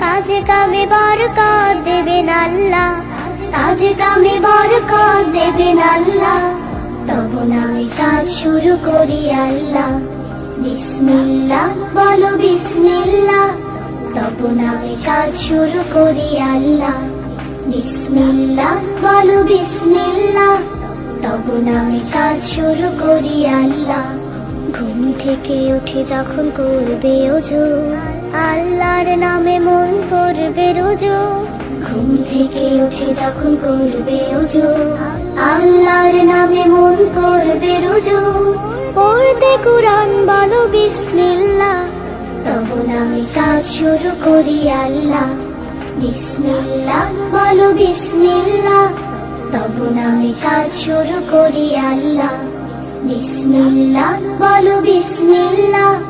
কাজে কামে বরকত দেবেন আল্লাহ। কাজে কামে বরকত দেবেন আল্লাহ। তবু নামে কাজ শুরু করি আল্লাহ। বিসমিল্লাহ, বলো বিসমিল্লাহ। তবু নামে কাজ শুরু করি আল্লাহ। বিসমিল্লাহ, বলো বিসমিল্লাহ। তবু নামে কাজ শুরু করি আল্লাহ। ঘুম থেকে উঠে যখন করবে ওজো আল্লাহর নামে মন করবে রোজো। ঘুম থেকে উঠে যখন করবে ওজো আল্লাহর নামে মন করবে রোজো। পড়তে কুরআন বলো, বিসমিল্লাহ। তবু আমি কাজ শুরু করি আল্লাহ। বিসমিল্লাহ বলো, বিসমিল্লাহ। তবু আমি কাজ শুরু করি আল্লাহ। বিসমিল্লাহ বলো, বিসমিল্লাহ।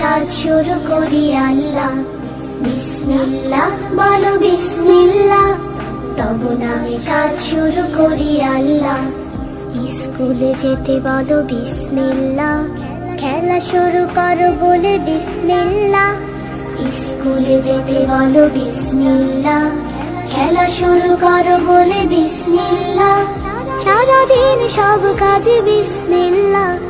কাজ শুরু করি আল্লাহ। বলো কাজ শুরু স্কুলে যেতে বলো বিসমিল্লাহ। খেলা শুরু করো বলে বিসমিল্লাহ। স্কুলে যেতে বলো বিসমিল্লাহ। খেলা শুরু করো বলে বিসমিল্লাহ। সারাদিন সব কাজে বিসমিল্লাহ।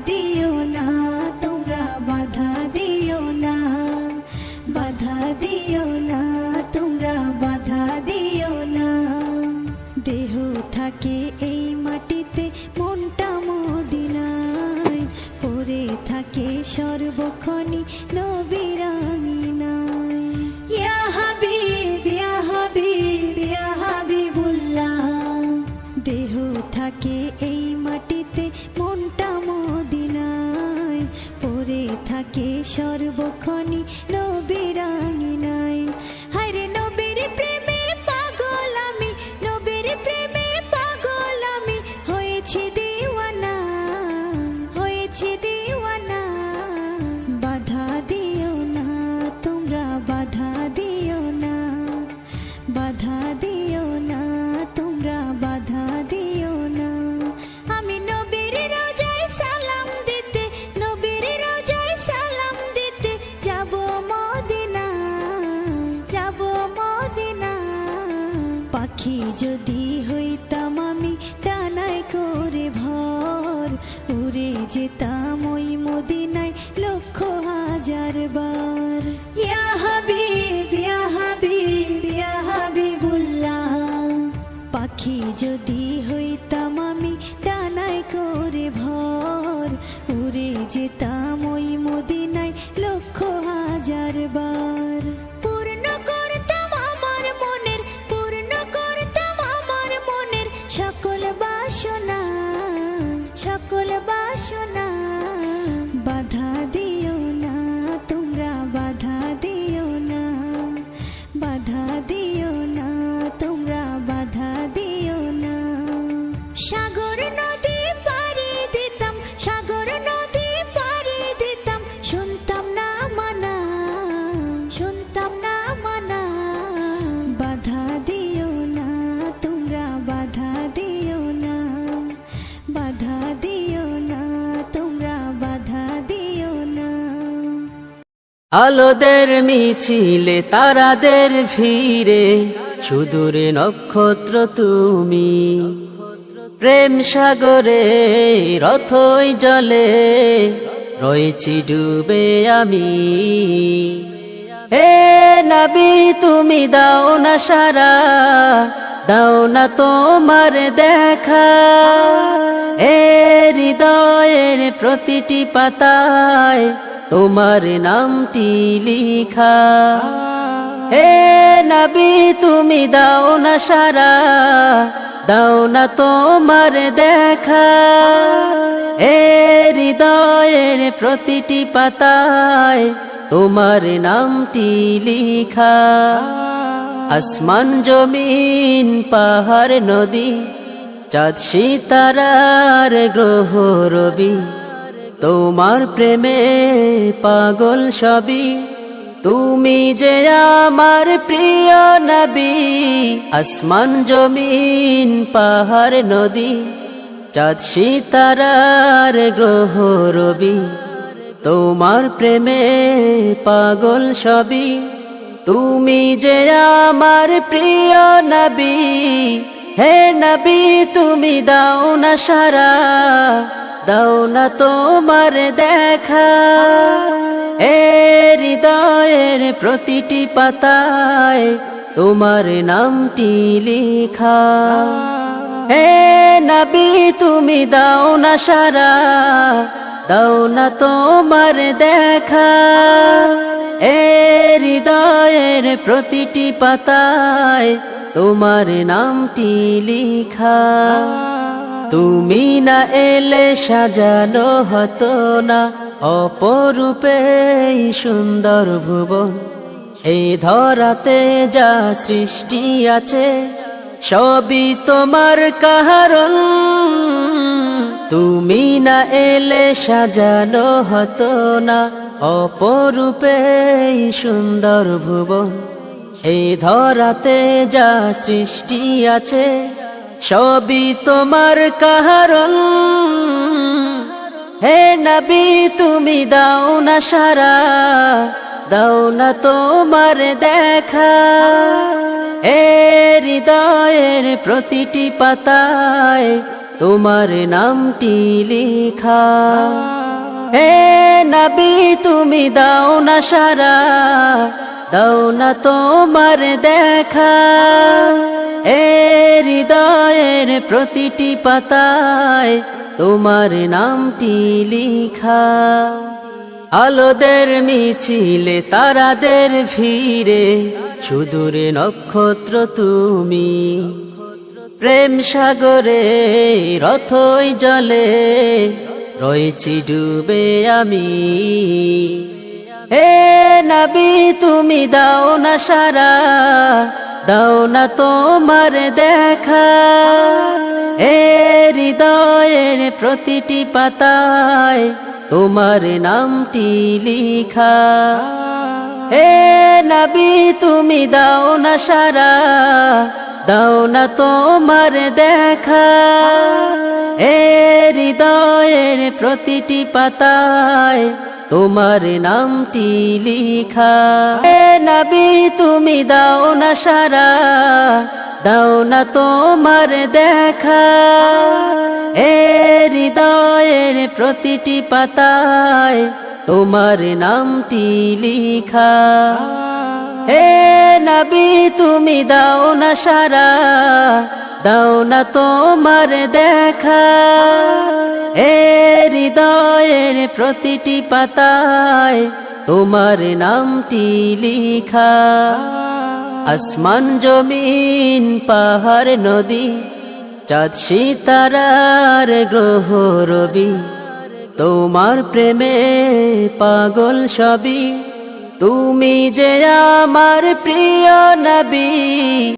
দিও না তোমরা বাধা দিও না বাধা দিও না থাকে সর্বক্ষণি নবিরাঙিনায় যেতাম ওই মদিনায় লক্ষ হাজার বার। আলোদের মিছিলে তারাদের ভিড়ে, সুদূর নক্ষত্র তুমি। প্রেম সাগরে, রথই জলে, রয়েছি ডুবে আমি। হে নাবি, তুমি দাও না সারা, দাও না তোমার দেখা। এ হৃদয়ের প্রতিটি পাতায় তোমার নামটি লিখা। হে নবী, তুমি দাও না সারা, দাও না তোমার দেখা। এ হৃদয়ের প্রতিটি পাতায় তোমার নামটি লিখা। আসমান, জমিন, পাহাড়, নদী, চাঁদ, সিতারার গ্রহ, রবি তোমার প্রেমে পাগল সবই। তুমি যে আমার প্রিয় নবী, আসমান, জমিন, পাহাড়, নদী, চাঁদ সিতারার গ্রহ, রবি। তোমার প্রেমে পাগল সবই। তুমি যে আমার প্রিয় নবী, হে নবী, তুমি দাও না সারা। দাও না তোমার দেখা। এ হৃদয়ের প্রতিটি পাতায় তোমার নামটি লিখা। হে নবী, তুমি দাও না সারা। দাও না তোমার দেখা। এ হৃদয়ের প্রতিটি পাতায় তোমার নামটি লিখা। তুমি না এলে সাজানো হতো না। অপরূপে সুন্দর ভুবন, এই ধরাতে যা সৃষ্টি আছে, সবই তোমার কারণ তুমি না এলে সাজানো হতো না। অপরূপে সুন্দর ভুবন, এই ধরাতে যা সৃষ্টি আছে সবই তোমার কারণ। হে নবী, তুমি দাও না সারা, দাও না তোমার দেখা। এ হৃদয়ের প্রতিটি পাতায় তোমার নামটি লিখা। হে নবী, তুমি দাও না সারা, দাও না তোমার দেখা। হৃদয়ের প্রতিটি পাতায় তোমার নামটি লিখা। আলোদের মিছিলে তারাদের ভিড়ে, সুদূর নক্ষত্র তুমি। প্রেম সাগরে, রথই জলে, রয়েছি ডুবে আমি। হে নাবি, তুমি দাও না সারা দাও না তোমার দেখা। এ হৃদয়ের প্রতিটি পাতায় তোমার নামটি লিখা। হে নাবি, তুমি দাও না সারা। দাও না তোমার দেখা। এ হৃদয়ের প্রতিটি পাতায় তোমার নামটি লিখা। হে নবী, তুমি দাও না সারা, দাও না তোমার দেখা। এ হৃদয়ের প্রতিটি পাতায় তোমার নামটি লিখা। হে নবী, তুমি দাও না সারা দাও না তোমার দেখা। এ হৃদয়ের প্রতিটি পাতায় তোমার নামটি লিখা। আসমান, জমিন, পাহাড়, নদী, চাঁদ সীতারার গ্রহ, রবি। তোমার প্রেমে পাগল সবই। তুমি যে আমার প্রিয় নবী।